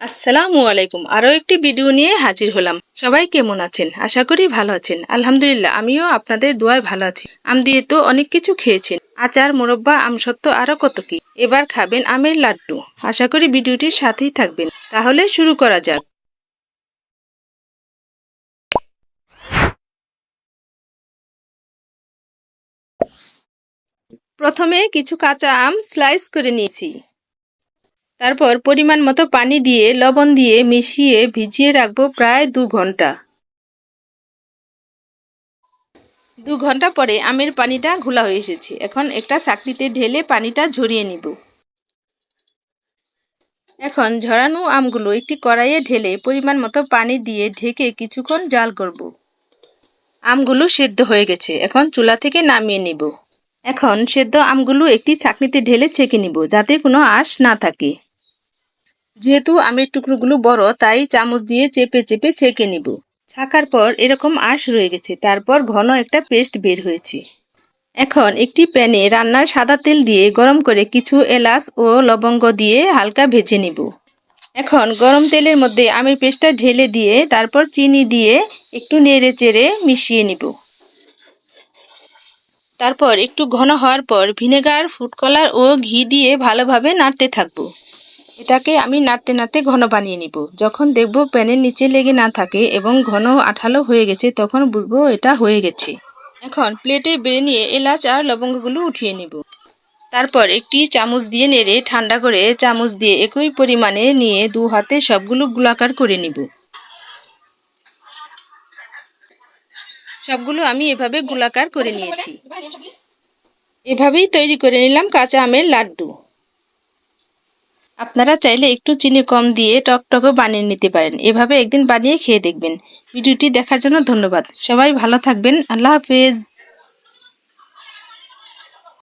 আসসালামু আলাইকুম। আরও একটি ভিডিও নিয়ে হাজির হলাম। সবাই কেমন আছেন? আশা করি ভালো আছেন। আলহামদুলিল্লাহ, আমিও আপনাদের দোয়ায় ভালো আছি। আম দিয়ে তো অনেক কিছু খেয়েছেন। আচার, মোরব্বা আমসত্ত্ব আরও কত কি। এবার খাবেন আমের লাড্ডু। আশা করি ভিডিওটির সাথেই থাকবেন। তাহলে শুরু করা যাক। প্রথমে কিছু কাঁচা আম স্লাইস করে নিয়েছি। তারপর পরিমাণ মতো পানি দিয়ে লবণ দিয়ে মিশিয়ে ভিজিয়ে রাখব প্রায় দু ঘণ্টা। দু ঘণ্টা পরে আমের পানিটা ঘোলা হয়ে এসেছে। এখন একটা চাকরিতে ঢেলে পানিটা ঝরিয়ে নিব। এখন ঝরানো আমগুলো একটি কড়াইয়ে ঢেলে পরিমাণ মতো পানি দিয়ে ঢেকে কিছুক্ষণ জাল করব। আমগুলো সেদ্ধ হয়ে গেছে। এখন চুলা থেকে নামিয়ে নিব। এখন সেদ্ধ আমগুলো একটি ছাকনিতে ঢেলে ছেঁকে নিব, যাতে কোনো আঁশ না থাকে। যেহেতু আমের টুকরোগুলো বড়, তাই চামচ দিয়ে চেপে চেপে ছেঁকে নিব। ছাকার পর এরকম আঁশ রয়ে গেছে, তারপর ঘন একটা পেস্ট বের হয়েছে। এখন একটি প্যানে রান্নার সাদা তেল দিয়ে গরম করে কিছু এলাচ ও লবঙ্গ দিয়ে হালকা ভেজে নিব। এখন গরম তেলের মধ্যে আমের পেস্টটা ঢেলে দিয়ে, তারপর চিনি দিয়ে একটু নেড়ে চেড়ে মিশিয়ে নিব। তারপর একটু ঘন হওয়ার পর ভিনেগার, ফুড কালার ও ঘি দিয়ে ভালোভাবে নাড়তে থাকব। এটাকে আমি নাড়তে নাড়তে ঘন বানিয়ে নিব। যখন দেখব প্যানের নিচে লেগে না থাকে এবং ঘন আঠালো হয়ে গেছে, তখন বুঝব এটা হয়ে গেছে। এখন প্লেটে বেড়ে নিয়ে এলাচ আর লবঙ্গগুলো উঠিয়ে নিব। তারপর একটি চামচ দিয়ে নেড়ে ঠান্ডা করে চামচ দিয়ে একই পরিমাণে নিয়ে দু হাতে সবগুলো গোলাকার করে নিব। সবগুলো আমি এভাবে গোলাকার করে নিয়েছি। এভাবেই তৈরি করে নিলাম কাঁচা আমের লাড্ডু। আপনারা চাইলে একটু চিনি কম দিয়ে টকটকও বানিয়ে নিতে পারেন। এভাবে একদিন বানিয়ে খেয়ে দেখবেন। ভিডিওটি দেখার জন্য ধন্যবাদ। সবাই ভালো থাকবেন। আল্লাহ হাফেজ।